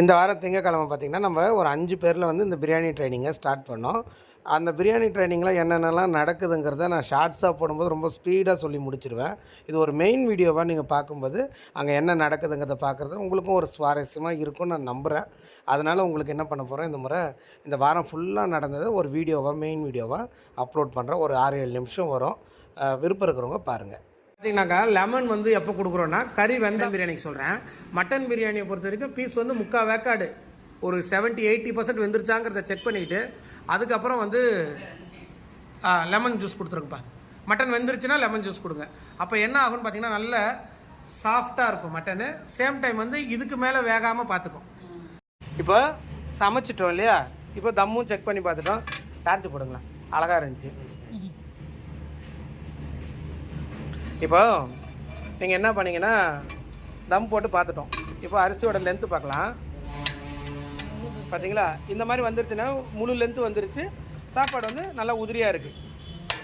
இந்த வாரம் திங்கக்கிழமை பார்த்திங்கன்னா நம்ம ஒரு அஞ்சு பேரில் வந்து இந்த பிரியாணி ட்ரைனிங்கை ஸ்டார்ட் பண்ணோம். அந்த பிரியாணி ட்ரைனிங்கில் என்னென்னலாம் நடக்குதுங்கிறத நான் ஷார்ட்ஸாக போடும்போது ரொம்ப ஸ்பீடாக சொல்லி முடிச்சிருவேன். இது ஒரு மெயின் வீடியோவாக நீங்கள் பார்க்கும்போது அங்கே என்ன நடக்குதுங்கிறத பார்க்குறது உங்களுக்கும் ஒரு சுவாரஸ்யமாக இருக்கும்னு நான் நம்புகிறேன் அதனால் உங்களுக்கு என்ன பண்ண போகிறேன் இந்த முறை இந்த வாரம் ஃபுல்லாக நடந்ததை ஒரு வீடியோவாக மெயின் வீடியோவாக அப்லோட் பண்ணுறேன் ஒரு ஆறு ஏழு நிமிஷம் வரும். விருப்பம் இருக்கிறவங்க பாருங்கள் பார்த்தீங்கன்னாக்கா லெமன் வந்து எப்போ கொடுக்குறோன்னா கறி வெந்த பிரியாணிக்கு சொல்கிறேன் மட்டன் பிரியாணியை பொறுத்த வரைக்கும் பீஸ் வந்து முக்கால் வேக்காடு. ஒரு 70 எயிட்டி பர்சன்ட் வெந்துருச்சாங்கிறத செக் பண்ணிவிட்டு அதுக்கப்புறம் வந்து லெமன் ஜூஸ் கொடுத்துருங்கப்பா. மட்டன் வெந்துருச்சுன்னா லெமன் ஜூஸ் கொடுங்க. அப்போ என்ன ஆகும்னு பார்த்தீங்கன்னா நல்ல சாஃப்டாக இருக்கும் மட்டனு சேம் டைம் வந்து இதுக்கு மேலே வேகாமல் பார்த்துக்கும் இப்போ சமைச்சிட்டோம் இல்லையா? இப்போ தம்மும் செக் பண்ணி பார்த்துட்டோம். டார்ச்சு போடுங்களேன். அழகாக இருந்துச்சு. இப்போ நீங்கள் என்ன பண்ணீங்கன்னா தம் போட்டு பார்த்துட்டோம். இப்போ அரிசியோட லென்த்து பார்க்கலாம். பார்த்தீங்களா? இந்த மாதிரி வந்துருச்சுன்னா முழு லென்த்து வந்துருச்சு. சாப்பாடு வந்து நல்லா உதிரியாக இருக்குது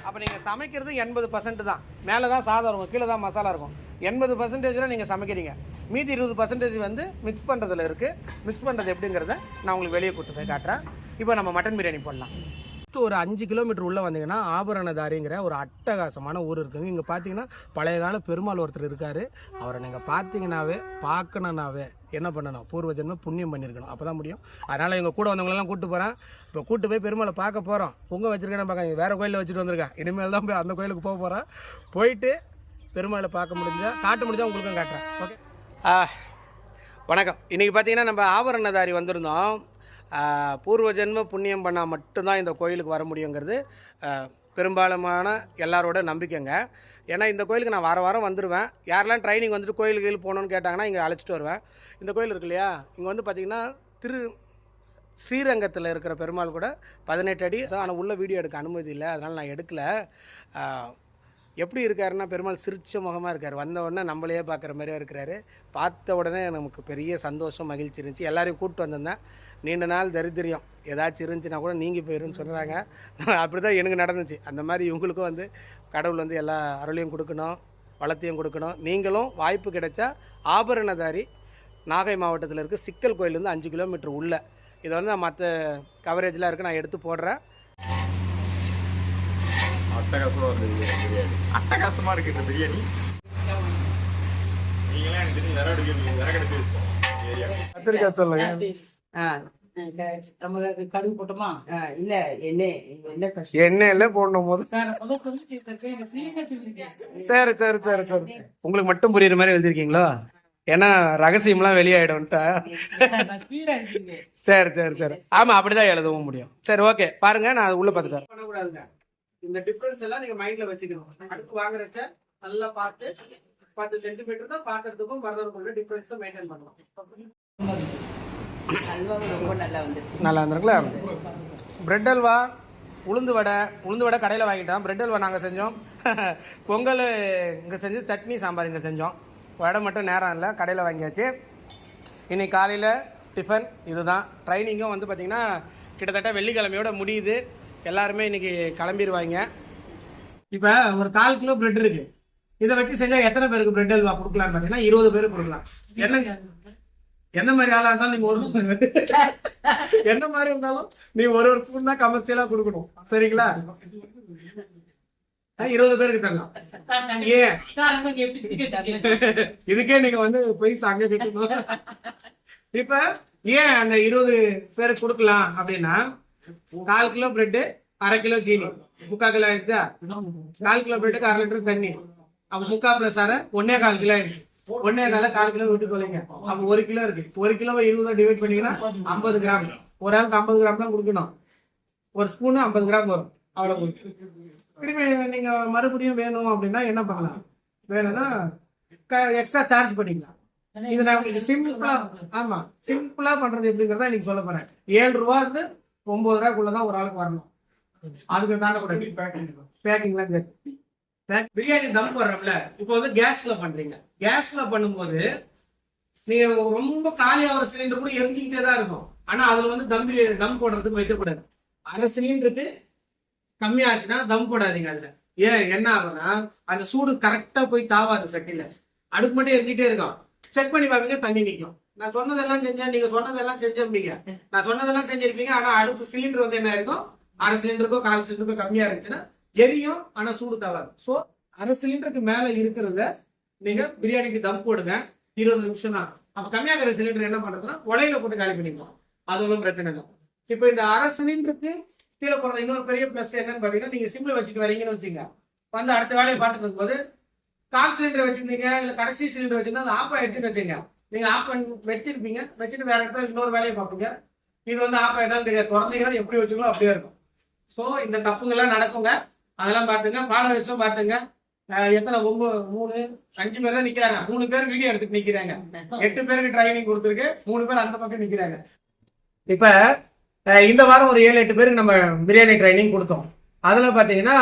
அப்போ நீங்கள் சமைக்கிறது எண்பது பர்சன்ட் தான். மேலே தான் சாதம் இருக்கும் கீழே தான் மசாலா இருக்கும். எண்பது பர்சன்டேஜில் நீங்கள் சமைக்கிறீங்க. மீதி இருபது பர்சன்டேஜ் வந்து மிக்ஸ் பண்ணுறதுல இருக்குது மிக்ஸ் பண்ணுறது எப்படிங்கிறத நான் உங்களுக்கு வெளியே கூட்டு போய் காட்டுறேன். இப்போ நம்ம மட்டன் பிரியாணி போடலாம். ஜஸ்ட் ஒரு அஞ்சு கிலோமீட்டர் உள்ளே வந்தீங்கன்னா ஆபரணதாரிங்கிற ஒரு அட்டகாசமான ஊர் இருக்குங்க. இங்கே பார்த்தீங்கன்னா பழைய கால பெருமாள் ஒருத்தர் இருக்கார். அவரை நீங்கள் பார்த்தீங்கன்னாவே பார்க்கணுன்னாவே என்ன பண்ணணும்? பூர்வ ஜென்ம புண்ணியம் பண்ணியிருக்கணும் அப்போ தான் முடியும். அதனால் எங்கள் கூட வந்தவங்களெல்லாம் கூப்பிட்டு போகிறேன் இப்போ கூட்டு போய் பெருமாளை பார்க்க போகிறோம் பொங்க வச்சுருக்கேன் பார்க்க வேறு கோயிலில் வச்சுட்டு வந்திருக்கேன் இனிமேல் தான் போய் அந்த கோயிலுக்கு போக போகிறேன் போயிட்டு பெருமாளை பார்க்க முடிஞ்சா காட்ட முடிஞ்சால் உங்களுக்கும் காட்டுறேன். ஓகே வணக்கம். இன்றைக்கி பார்த்தீங்கன்னா நம்ம ஆபரணதாரி வந்திருந்தோம். பூர்வ ஜென்ம புண்ணியம் பண்ணால் மட்டும்தான் இந்த கோயிலுக்கு வர முடியுங்கிறது பெரும்பாலுமான எல்லாரோட நம்பிக்கைங்க. ஏன்னா இந்த கோயிலுக்கு நான் வார வாரம் வந்துடுவேன் யாரெல்லாம் ட்ரைனிங் வந்துட்டு கோயிலுக்கு கீழ் போகணுன்னு கேட்டாங்கன்னா இங்கே அழைச்சிட்டு வருவேன். இந்த கோயில் இருக்கு இல்லையா? இங்கே வந்து பார்த்திங்கன்னா திரு ஸ்ரீரங்கத்தில் இருக்கிற பெருமாள் கூட பதினெட்டு அடி ஆனால் உள்ள வீடியோ எடுக்க அனுமதி இல்லை. அதனால் நான் எடுக்கல. எப்படி இருக்காருன்னா பெருமாள் சிரிச்ச முகமாக இருக்கார். வந்த உடனே நம்மளையே பார்க்குற மாதிரியே இருக்கிறாரு. பார்த்த உடனே நமக்கு பெரிய சந்தோஷம் மகிழ்ச்சி இருந்துச்சு. எல்லாரையும் கூப்பிட்டு வந்திருந்தேன். நீண்ட நாள் தரித்திரியம். ஏதாச்சும் இருந்துச்சுன்னா கூட நீங்கள் போயிருன்னு சொல்கிறாங்க அப்படி தான் எனக்கு நடந்துச்சு. அந்த மாதிரி இவங்களுக்கும் வந்து கடவுள் வந்து எல்லா அருளையும் கொடுக்கணும் வளத்தையும் கொடுக்கணும். நீங்களும் வாய்ப்பு கிடைச்சா ஆபரணதாரி நாகை மாவட்டத்தில் இருக்க சிக்கல் கோயிலேருந்து அஞ்சு கிலோமீட்டர் உள்ளே. இதை வந்து நான் மற்ற கவரேஜ்லாம் இருக்குது நான் எடுத்து போடுறேன். அட்டகாசமா இருந்தது பிரியாணி அட்டகாசமா இருக்கு இந்த பிரியாணி. நீங்களாம் எனக்கு தெரிஞ்சு விறகு எடுக்க விறகு எடுக்க இருக்கோம் ஏரியா. கத்திரிக்காய் சொல்லுங்கள் ஆ, நம்ம கடுகு போட்டோமா? ஆ, இல்ல என்ன என்ன first? எண்ணெயில் போடணும் போது. சார் சரி சரி. சரி சரி உங்களுக்கு மட்டும் புரியுற மாதிரி எழுதிருக்கீங்களோ ஏன்னா ரகசியம்லாம் வெளியாயிடும்ட்டா. சரி சரி சரி ஆமா அப்படிதான் எழுதவும் முடியும். சரி ஓகே. பாருங்க நான் உள்ள பாத்துக்கிறேன். இந்த டிஃபரன்ஸ் எல்லாம் நீங்க மைண்ட்ல வச்சுக்கணும். அடுப்பு வாங்குறச்ச நல்லா பார்த்து பத்து சென்டிமீட்டர் தான் பாக்குறதுக்கும் வர்றதுக்கும் டிஃபரன்ஸை மெயின்டைன் பண்ணணும் நல்லா வந்துருக்கு இருந்திருக்குல்ல? பிரெட் அல்வா உளுந்து வடை உளுந்து வடை கடையில் வாங்கிட்டோம். பிரெட் அல்வா நாங்கள் செஞ்சோம். பொங்கல் இங்கே செஞ்சு சட்னி சாம்பார் இங்கே செஞ்சோம். வடை மட்டும் நேரம் இல்லை கடையில் வாங்கியாச்சு. இன்றைக்கி காலையில் டிஃபன் இதுதான். ட்ரைனிங்கும் வந்து பார்த்திங்கன்னா கிட்டத்தட்ட வெள்ளிக்கிழமையோட முடியுது. எல்லாருமே இன்னைக்கு கிளம்பிடுவாங்க இப்போ ஒரு கால் கிலோ பிரெட் இருக்கு. இதை வச்சு செஞ்சால் எத்தனை பேருக்கு பிரெட் அல்வா கொடுக்கலாம்னு பார்த்தீங்கன்னா இருபது பேருக்கு கொடுக்கலாம். என்னங்க எந்த மாதிரி ஆளா இருந்தாலும் நீங்க ஒரு என்ன மாதிரி இருந்தாலும் நீ ஒரு ஒரு ஸ்பூன் தான் கமர்ஷியலா கொடுக்கணும். சரிங்களா? இருபது பேருக்கு தரலாம். ஏன்? இதுக்கே நீங்க வந்து போய் அங்க கட்டணும் இப்ப ஏன் அந்த இருபது பேருக்கு கொடுக்கலாம் அப்படின்னா கால் கிலோ பிரெட்டு அரை கிலோ சீனி. முக்கா கிலோ ஆயிடுச்சா? கால் கிலோ பிரெட்டுக்கு அரை லிட்டர் தண்ணி. அப்ப முக்கா பிளஸ் அரை ஒன்னே கால் கிலோ ஆயிடுச்சு. ஒன்னே கால கால் கிலோ விட்டு கொள்ளைங்க. அப்ப ஒரு கிலோ இருக்கு. ஒரு கிலோவை இருபதா டிவைட் பண்ணீங்கன்னா ஐம்பது கிராம். ஒரு ஆளுக்கு ஐம்பது கிராம் தான் கொடுக்கணும். ஒரு ஸ்பூனு ஐம்பது கிராம் வரும். அவ்வளவு திரும்பி நீங்க மறுபடியும் வேணும் அப்படின்னா என்ன பண்ணலாம்? வேணும்னா எக்ஸ்ட்ரா சார்ஜ் பண்ணிக்கலாம். இது நான் உங்களுக்கு சிம்பிளா ஆமா சிம்பிளா பண்றது எப்படிங்கிறத இன்னைக்கு சொல்ல போறேன். ஏழு ரூபா இருந்து ஒன்பது ரூபாய்க்குள்ளதான் ஒரு ஆளுக்கு வரணும். அதுக்கு தாண்டக்கூடாது பேக்கிங்லாம் பேக் பிரியாணி தம் போடுறோம்ல இப்போ வந்து கேஸ்ல பண்றீங்க. கேஸ்ல பண்ணும்போது நீங்க ரொம்ப காலியாகிற சிலிண்டர் கூட எரிஞ்சுக்கிட்டே தான் இருக்கும். ஆனா அதுல வந்து தம் தம் போடுறதுக்கு வைக்கக்கூடாது. அரை சிலிண்டருக்கு கம்மியாச்சுன்னா தம் போடாதீங்க அதுல. ஏன் என்ன ஆகும்னா அந்த சூடு கரெக்டா போய் தாவாது சட்டில அடுப்பு மட்டும் எரிஞ்சிட்டே இருக்கும். செக் பண்ணி பார்ப்பீங்க தண்ணி நிற்கும் நான் சொன்னதெல்லாம் செஞ்சேன் நீங்க சொன்னதெல்லாம் செஞ்சிருப்பீங்க நான் சொன்னதெல்லாம் செஞ்சிருப்பீங்க. ஆனா அடுப்பு சிலிண்டர் வந்து என்ன இருக்கும் அரை சிலிண்டருக்கோ கால் சிலிண்டருக்கோ கம்மியா இருந்துச்சுன்னா எரியும் ஆனா சூடு தவறு ஸோ அரை சிலிண்டருக்கு மேல இருக்கிறத நீங்க பிரியாணிக்கு தம் போடுங்க. இருபது நிமிஷம் தான். அப்ப கம்மியாகிற சிலிண்டர் என்ன பண்றதுன்னா உலையில போட்டு காலி பண்ணிக்கலாம் அது ஒன்றும் பிரச்சனை இல்லை. இப்போ இந்த அரை சிலிண்டருக்கு கீழே போடுற இன்னொரு பெரிய ப்ளஸ் என்னன்னு பாத்தீங்கன்னா நீங்க சிம்ல வச்சுட்டு வரீங்கன்னு வச்சுங்க வந்து அடுத்த வேலையை பார்த்துட்டு இருக்கும்போது கால் சிலிண்டர் வச்சிருந்தீங்க இல்ல கடைசி சிலிண்டர் வச்சிருந்தா அது ஆஃப் ஆயிடுச்சுன்னு வச்சுங்க நீங்க ஆஃப் பண்ணி வச்சிருப்பீங்க. வச்சுட்டு வேற இடத்துல இன்னொரு வேலையை பார்ப்பீங்க. இது வந்து ஆஃப் ஆயிட்டாலும் தெரியாது திறந்தீங்கன்னா எப்படி வச்சுங்களோ அப்படியே இருக்கும். ஸோ இந்த தப்புங்கெல்லாம் நடக்குங்க. அதெல்லாம் பார்த்துங்க. பால வயசும் பார்த்துங்க எத்தனை ஒன்பது மூணு அஞ்சு பேர் தான் நிக்கிறாங்க. மூணு பேர் வீடியோ எடுத்துட்டு நிக்கிறாங்க. எட்டு பேருக்கு ட்ரைனிங் கொடுத்துருக்கு. மூணு பேர் அந்த பக்கம் நிக்கிறாங்க. இப்ப இந்த வாரம் ஒரு ஏழு எட்டு பேருக்கு நம்ம பிரியாணி ட்ரைனிங் கொடுத்தோம். அதுல பாத்தீங்கன்னா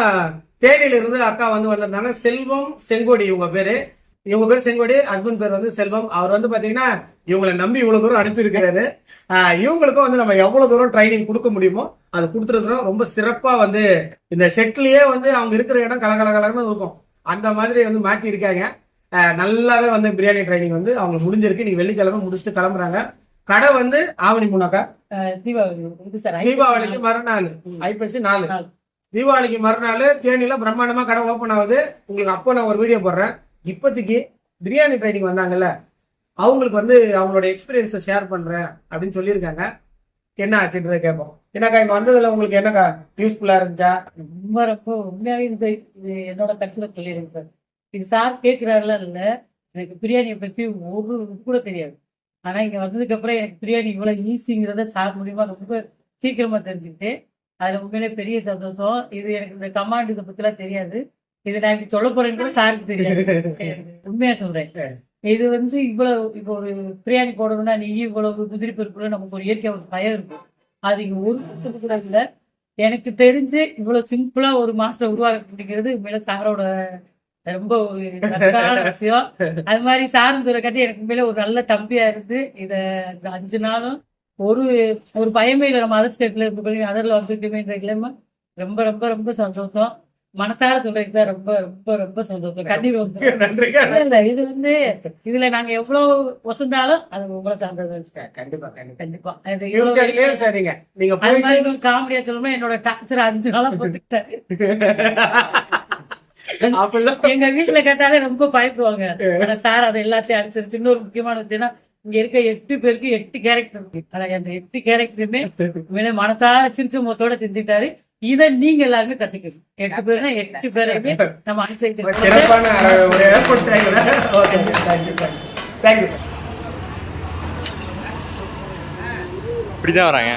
தேனியில இருந்து அக்கா வந்து வந்திருந்தாங்க. செல்வம் செங்கோடி இவங்க பேரு. இவங்க பேர் செங்கோடி ஹஸ்பண்ட் பேர் வந்து செல்வம். அவர் வந்து பாத்தீங்கன்னா இவங்களை நம்பி இவ்வளவு தூரம் அனுப்பியிருக்கிறாரு. ஆஹ் இவங்களுக்கும் வந்து நம்ம எவ்வளவு தூரம் ட்ரைனிங் கொடுக்க முடியுமோ அது கொடுத்துருக்குறோம் ரொம்ப சிறப்பா வந்து இந்த செட்லயே வந்து அவங்க இருக்கிற இடம் கலகல கலன்னு இருக்கும். அந்த மாதிரி வந்து மாத்தி இருக்காங்க. நல்லாவே வந்து பிரியாணி ட்ரைனிங் வந்து அவங்க முடிஞ்சிருக்கு. நீங்க வெள்ளிக்கிழமை முடிச்சுட்டு கிளம்புறாங்க. கடை வந்து ஆவணி முன்னாக்கா தீபாவளி. இது சார் தீபாவளிக்கு மறுநாள். ஐப்பசி நாலு. தீபாவளிக்கு மறுநாள் தேனியில பிரம்மாண்டமா கடை ஓபன் ஆகுது. உங்களுக்கு அப்போ நான் ஒரு வீடியோ போடுறேன். இப்போதைக்கு பிரியாணி ட்ரைனிங் வந்தாங்கல்ல அவங்களுக்கு வந்து அவங்களோட எக்ஸ்பீரியன்ஸை ஷேர் பண்ணுறேன் அப்படின்னு சொல்லியிருக்காங்க. என்ன ஆச்சுன்றதை கேட்போம். என்னக்கா இங்கே வந்ததில் உங்களுக்கு என்னக்கா யூஸ்ஃபுல்லாக இருந்துச்சா? ரொம்ப ரொம்ப உண்மையாகவே இது என்னோட கருத்துல சொல்லிடுங்க சார். இது சார் கேட்குறாருலாம் இல்லை எனக்கு பிரியாணியை பற்றி ஒரு கூட தெரியாது. ஆனால் இங்கே வந்ததுக்கப்புறம் எனக்கு பிரியாணி இவ்வளோ ஈஸிங்கிறத சார் மூலியமா ரொம்ப சீக்கிரமாக தெரிஞ்சுக்கிட்டு அதில் உண்மையிலே பெரிய சந்தோஷம். இது எனக்கு இந்த கமாண்ட் இதை பற்றிலாம் தெரியாது. இது நான் இப்படி சொல்ல போறேன்னு கூட சாருக்கு தெரியாது. உண்மையா சொல்றேன். இது வந்து இவ்வளவு இப்போ ஒரு பிரியாணி போடணும்னா நீ இவ்வளவு குதிரை பருப்புல நமக்கு ஒரு இயற்கை ஒரு பயம் இருக்கும். அது இங்க ஒரு கூட இல்ல. எனக்கு தெரிஞ்சு இவ்வளவு சிம்பிளா ஒரு மாஸ்டர் உருவாக்க உண்மையில சாரோட ரொம்ப ஒரு சத்தான விஷயம். அது மாதிரி சாரும் துறை கட்டி எனக்கு உண்மையில ஒரு நல்ல தம்பியா இருந்து இத இந்த அஞ்சு நாளும் ஒரு ஒரு பயமே இல்லை. நம்ம அதர் ஸ்டேட்ல அதர்ல வந்துட்டுமேன்றதுல ரொம்ப ரொம்ப ரொம்ப சந்தோஷம். மனசார சொல்றதுக்கு தான் ரொம்ப ரொம்ப ரொம்ப சந்தோஷம். இல்ல, இது வந்து இதுல நாங்க எவ்வளவு ஒசந்தாலும் அது உங்களை சார்ந்தது கண்டிப்பா கண்டிப்பா. கண்டிப்பா. சரிங்க. நீங்க அது போயிட்டு மாதிரி ஒரு காமெடியா சொல்லணும்னா என்னோட டார்ச்சர் அஞ்சு நாளா பார்த்துக்கிட்டேன் எங்க வீட்டுல கேட்டாலே ரொம்ப பயப்படுவாங்க. ஆனா சார் அதை எல்லாத்தையும் அனுசரிச்சு இன்னொரு முக்கியமான விஷயம்னா இங்க இருக்க எட்டு பேருக்கு எட்டு கேரக்டர் அந்த எட்டு கேரக்டருமே மனசார சிரிச்ச முகத்தோட செஞ்சுட்டாரு இதை நீங்க எல்லாருமே கத்துக்கணும். எட்டு பேருனா எட்டு பேரையுமே நம்ம இப்படிதான் வராங்க.